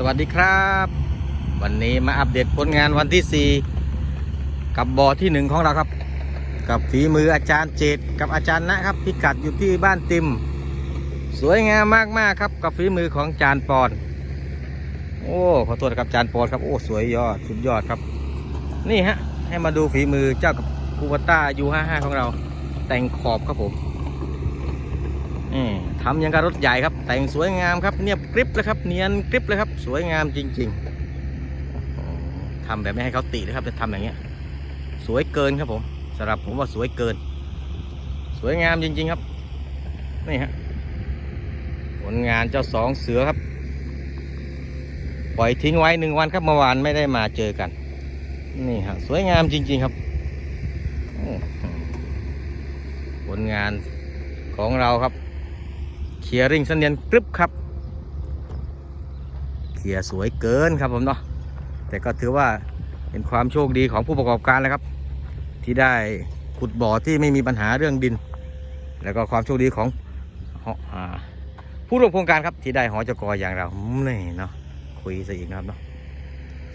สวัสดีครับ วันนี้มาอัปเดตผลงานวันที่ 4 กับบ่อที่หนึ่งของเราครับ กับฝีมืออาจารย์เจตกับอาจารย์นะครับ พิกัดอยู่ที่บ้านติม สวยงามมากๆครับ กับฝีมือของอาจารย์ปอน โอ้ขอโทษครับอาจารย์ปอนครับโอ้สวยยอดสุดยอดครับ นี่ฮะให้มาดูฝีมือเจ้ากับคูปต้ายูห้าห้าของเรา แต่งขอบครับผม นี่ทำอยังกับรถใหญ่ครับ แต่งสวยงามครับเนียบกริบเลยครับเนียนกริบเลยครับ สวยงามจริง ๆทำแบบไม่ให้เขาติเลยครับจะทำอย่างเงี้ย สวยเกินครับผมสำหรับผมว่าสวยเกิน สวยงามจริง ๆครับนี่ฮะผลงานเจ้าสองเสือครับ ปล่อยทิ้งไว้หนึ่งวันครับเมื่อวานไม่ได้มาเจอกัน นี่ฮะสวยงามจริง ๆครับผลงานของเราครับ เคลียร์ริงเสนียนกรึบครับ เคลียร์สวยเกินครับผมเนาะแต่ก็ถือว่าเป็นความโชคดีของผู้ประกอบการแล้วครับ ที่ได้ขุดบ่อที่ไม่มีปัญหาเรื่องดิน แล้วก็ความโชคดีของหออ่าผู้ร่วมโครงการครับที่ได้หอจกออย่างเรานี่เนาะคุยซะอีกนะครับเนาะ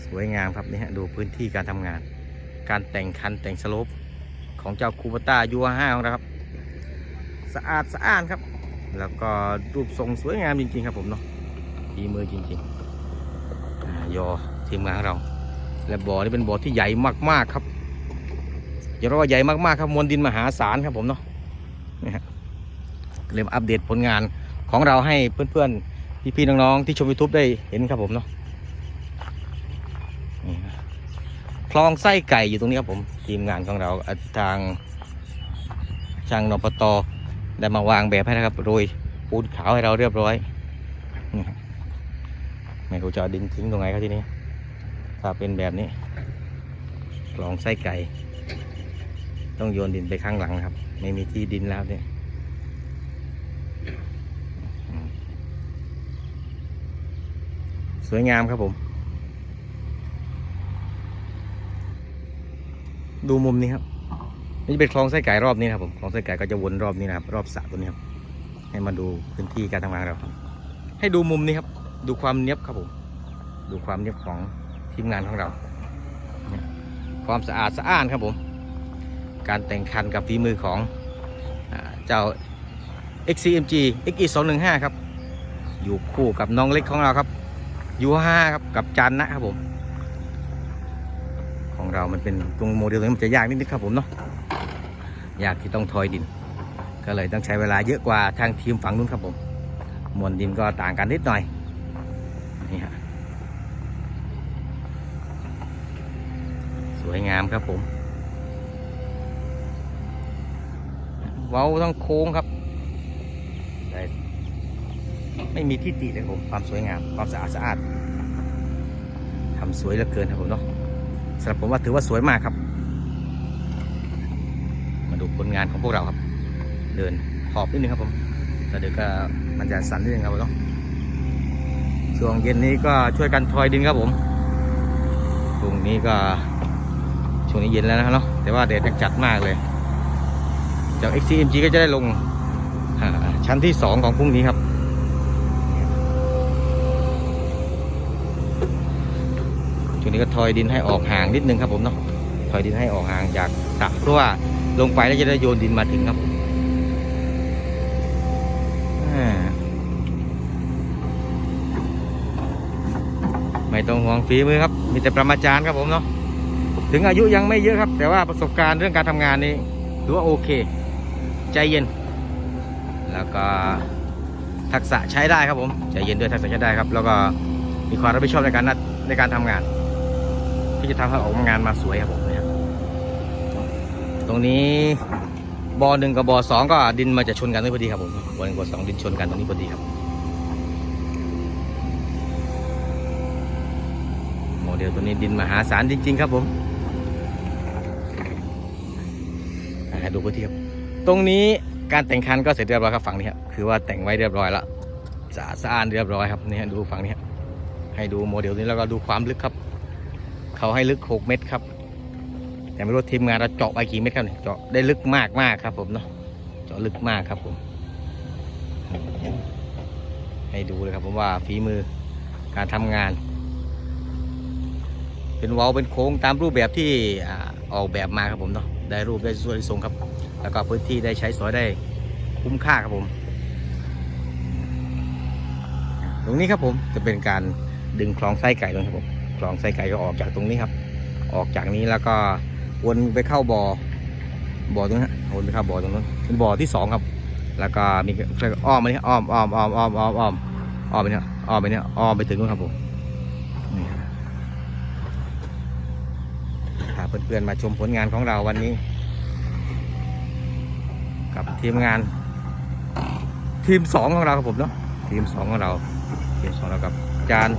สวยงามครับนี่ฮะดูพื้นที่การทำงาน การแต่งคันแต่งสโลปของเจ้าคูปต้ายูห้าของเราครับ สะอาดสะอ้านครับ แล้วก็รูปทรงสวยงามจริงๆครับผมเนาะดีมือจริงๆยอทีมงานของเรา และบ่อนี่เป็นบ่อที่ใหญ่มากๆครับอย่าเรียกว่าใหญ่มากๆครับมวลดินมหาศาลครับผมเนาะนี่ฮะเลยมอัปเดตผลงานของเราให้เพื่อนๆพี่ๆน้องๆที่ชมยูทูบได้เห็นครับผมเนาะคลองไส้ไก่อยู่ตรงนี้ครับผม ทีมงานของเราอะทางช่างนปต ได้มาวางแบบให้นะครับโรยปูนขาวให้เราเรียบร้อยนี่ครับไม่รู้จะดินทิ้งตรงไหนครับทีนี้ถ้าเป็นแบบนี้กลองไส้ไก่ ต้องโยนดินไปข้างหลังครับ ไม่มีที่ดินแล้วเนี่ยสวยงามครับผม ดูมุมนี้ครับ นี่เป็นคลองไส้ไก่รอบนี้นะครับผมคลองไส้ไก่ก็จะวนรอบนี้นะครับ รอบสระตัวนี้ครับให้มาดูพื้นที่การทำงานเราครับให้ดูมุมนี้ครับ ดูความเนี้ยบครับผมดูความเนี้ยบของทีมงานของเรา ความสะอาดสะอ้านครับผม การแต่งคันกับฝีมือของอเจ้า XCMG XE 2 1 5ครับ อยู่คู่กับน้องเล็กของเราครับยูห้าครับกับจันนะครับผม ของเรามันเป็นตรงโมเดลตรงนี้มันจะยากนิดนึงครับผมเนาะ ยากที่ต้องทอยดิน ก็เลยต้องใช้เวลาเยอะกว่าทางทีมฝั่งนู้นครับผมมวลดินก็ต่างกันนิดหน่อยนี่ฮะสวยงามครับผมเว้าต้องโค้งครับไม่มีที่ติเลยผมความสวยงามความสะอาดสะอาดทำสวยเหลือเกินครับผมเนาะสำหรับผมว่าถือว่าสวยมากครับ ดูผลงานของพวกเราครับ เดินหอบนิดนึงครับผมแล้วเดี๋ยวก็มันจะสั่นนิดนึงครับผมเนาะช่วงเย็นนี้ก็ช่วยกันทอยดินครับผมช่วงนี้ก็ช่วงนี้เย็นแล้วนะครับเนาะแต่ว่าแดดยังจัดมากเลยจาก XCMG ก็จะได้ลงชั้นที่สองของพรุ่งนี้ครับ ช่วงนี้ก็ทอยดินให้ออกห่างนิดนึงครับผมเนาะทอยดินให้ออกห่างจากสระเพราะว่า ลงไปแล้วจะได้โยนดินมาถึงครับไม่ต้องห่วงฝีมือครับ มีแต่ประมาจารย์ครับผมเนาะถึงอายุยังไม่เยอะครับ แต่ว่าประสบการณ์เรื่องการทำงานนี้ถือว่าโอเค ใจเย็น แล้วก็ทักษะใช้ได้ครับผมใจเย็นด้วยทักษะใช้ได้ครับ แล้วก็มีความรับผิดชอบในการนัดในการทำงาน ที่จะทำให้ออกงานมาสวยครับผมนี่ยตร งนี้บอหนึ่งกับบอสองก็ดินมาจะชนกันด้วยพอดีครับผมบอหนึ่งบอสองดินชนกันตรงนี้พอดีครับ โมเดลตัวนี้ดินมหาศาลจริง ๆ ครับผมดูพื้นที่ครับตรงนี้การแต่งคันก็เสร็จเรียบร้อยครับฝั่งนี้ครับคือว่าแต่งไว้เรียบร้อยแล้วสะอาดสะอานเรียบร้อยครับนี่ดูฝั่งนี้ครับให้ดูโมเดลนี้แล้วก็ดูความลึกครับ เขาให้ลึก 6 เมตรครับ แต่ไม่รู้ทีมงานเราเจาะไปกี่เมตรครับเนี่ยเจาะได้ลึกมากมากครับ ผมเนาะเจาะลึกมากครับผม ให้ดูเลยครับผมว่าฝีมือการทำงาน เป็นเว้าเป็นโค้งตามรูปแบบที่ออกแบบมาครับผมเนาะได้รูปได้สวยทรงครับ แล้วก็พื้นที่ได้ใช้สอยได้คุ้มค่าครับผม ตรงนี้ครับผมจะเป็นการดึงคลองไส้ไก่ตรงครับผมคลองไส้ไก่ก็ออกจากตรงนี้ครับ ออกจากนี้แล้วก็ วนไปเข้าบ่อบ่อตรงนั้วนไปเข้าบ่อตรงนั้นเป็นบ่อที่สองครับ แล้วก็มีอ้อมมาเนี่ยอ้อมอ้อมอ้อมอ้อมอ้อมอ้อมอ้อมไปเนี่ยอ้อมไปเนี่ยอ้อมไปถึงนู้นครับผมนี่ครับพาเพื่อนๆมาชมผลงานของเราวันนี้ กับทีมงาน ทีมสองของเราครับผมเนาะทีมสองของเราทีมสองเรากับจารย์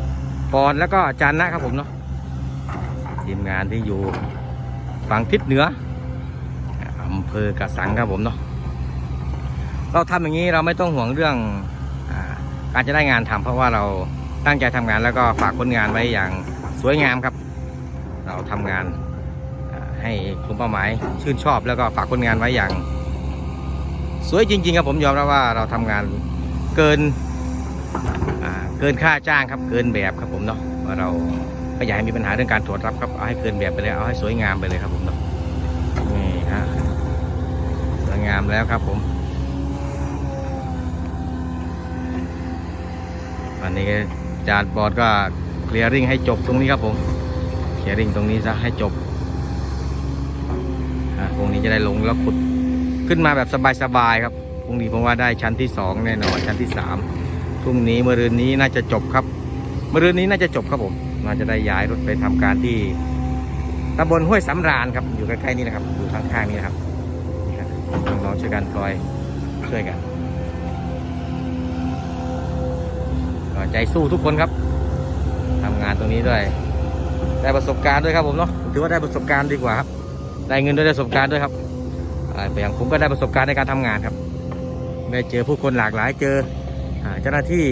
ปอนแล้วก็จารย์นะครับผมเนาะทีมงานที่อยู่ ฝั่งทิศเหนืออำเภอกระสังครับผมเนาะเราทำอย่างนี้เราไม่ต้องห่วงเรื่องอการจะได้งานทำเพราะว่าเราตั้งใจทำงานแล้วก็ฝากผลงานไว้อย่างสวยงามครับ เราทำงานให้กลุ่มเป้าหมายชื่นชอบ แล้วก็ฝากผลงานไว้อย่าง สวยจริง ๆ ครับผมยอมรับว่าเราทำงานเกินเกินค่าจ้างครับเกินแบบครับผมเนาะว่าเรา ไม่อยากให้มีปัญหาเรื่องการตรวจรับครับเอาให้เกินแบบไปเลยเอาให้สวยงามไปเลยครับผมเนาะนี่ฮะสวยงามแล้วครับผมวันนี้จานบอร์ดก็เคลียร์ริ่งให้จบตรงนี้ครับผมเคลียร์ริ่งตรงนี้ซะให้จบอะพรุ่งนี้จะได้ลงแล้วขุดขึ้นมาแบบสบายๆครับพรุ่งนี้ผมว่าได้ชั้นที่สองแน่นอนชั้นที่สามพรุ่งนี้เมื่อรืนนี้น่าจะจบครับเมื่อรืนนี้น่าจะจบครับผม น่าจะได้ย้ายรถไปทำการที่ตำบลห้วยสำราญครับอยู่ใกล้ๆนี่นะครับอยู่ข้างๆนี่นะครับน้องๆช่วยกันคอยช่วยกันก็ใจสู้ทุกคนครับทำงานตรงนี้ด้วย ได้ประสบการณ์ด้วยครับผมเนาะถือว่าได้ประสบการณ์ดีกว่าครับ ได้เงินด้วยได้ประสบการณ์ด้วยครับอ่าอย่างผมก็ได้ประสบการณ์ในการทำงานครับได้เจอผู้คนหลากหลายเจอเจ้าหน้าที่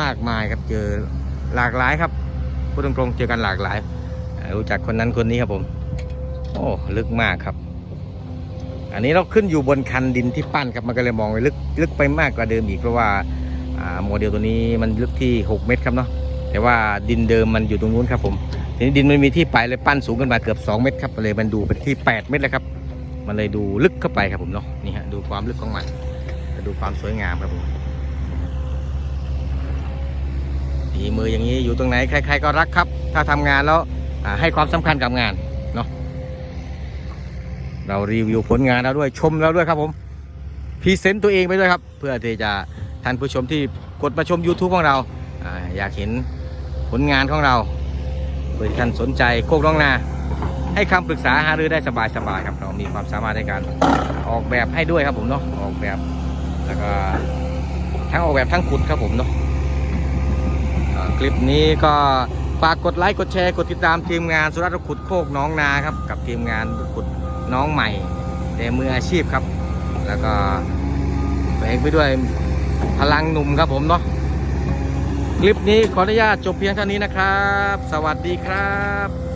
มากมายครับเจอหลากหลายครับ พูดตรงๆเจอกันหลากหลาย รู้จักคนนั้นคนนี้ครับผม โอ้ลึกมากครับ อันนี้เราขึ้นอยู่บนคันดินที่ปั้นครับมันก็เลยมองไปลึกลึกไปมากกว่าเดิมอีกเพราะว่าโมเดลตัวนี้มันลึกที่ 6 เมตรครับเนาะแต่ว่าดินเดิมมันอยู่ตรงนู้นครับผมทีนี้ดินมันมีที่ไปเลยปั้นสูงขึ้นมาเกือบ 2 เมตรครับเลยมันดูเป็นที่ 8 เมตรเลยครับ มันเลยดูลึกเข้าไปครับผมเนาะนี่ฮะดูความลึกของมันดูความสวยงามครับผม ฝีมืออย่างนี้อยู่ตรงไหนใคร ๆ ก็รักครับ ถ้าทำงานแล้วให้ความสำคัญกับงานเนาะเรารีวิวผลงานเราด้วยชมเราด้วยครับผมพรีเซนต์ตัวเองไปด้วยครับ เพื่อที่จะท่านผู้ชมที่กดมาชม YouTube ของเราออยากเห็นผลงานของเราเพื่อท่านสนใจโคกน้องนา ให้คำปรึกษาหารือได้สบายๆครับเรามีความสามารถในการออกแบบให้ด้วยครับผมเนาะออกแบบแล้วก็ทั้งออกแบบทั้งขุดครับผมเนาะ คลิปนี้ก็ฝากกดไลค์กดแชร์กดติดตามทีมงานสุรัตน์ขุดโคกน้องนาครับ กับทีมงานขุดน้องใหม่แต่มืออาชีพครับ แล้วก็แฝงไปด้วยพลังหนุ่มครับผมเนาะคลิปนี้ขออนุญาตจบเพียงเท่านี้นะครับ สวัสดีครับ